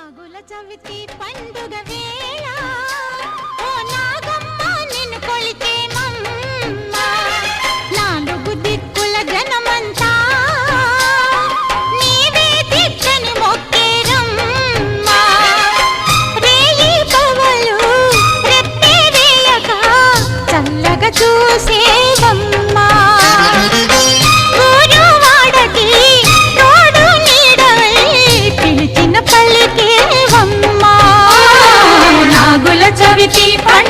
నాగుల చవితి పండుగ వేళ. ఓ నాగు Chavichi Pandit.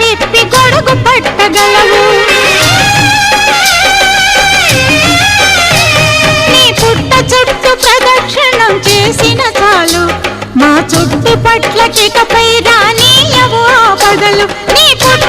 విప్పి గొడుగు పట్టగలవు. నీ పుట్ట చుట్టూ ప్రదక్షిణం చేసిన చాలు. మా చుట్టు పట్ల చికపై రానీయవు ఆపగలు నీ పుట్ట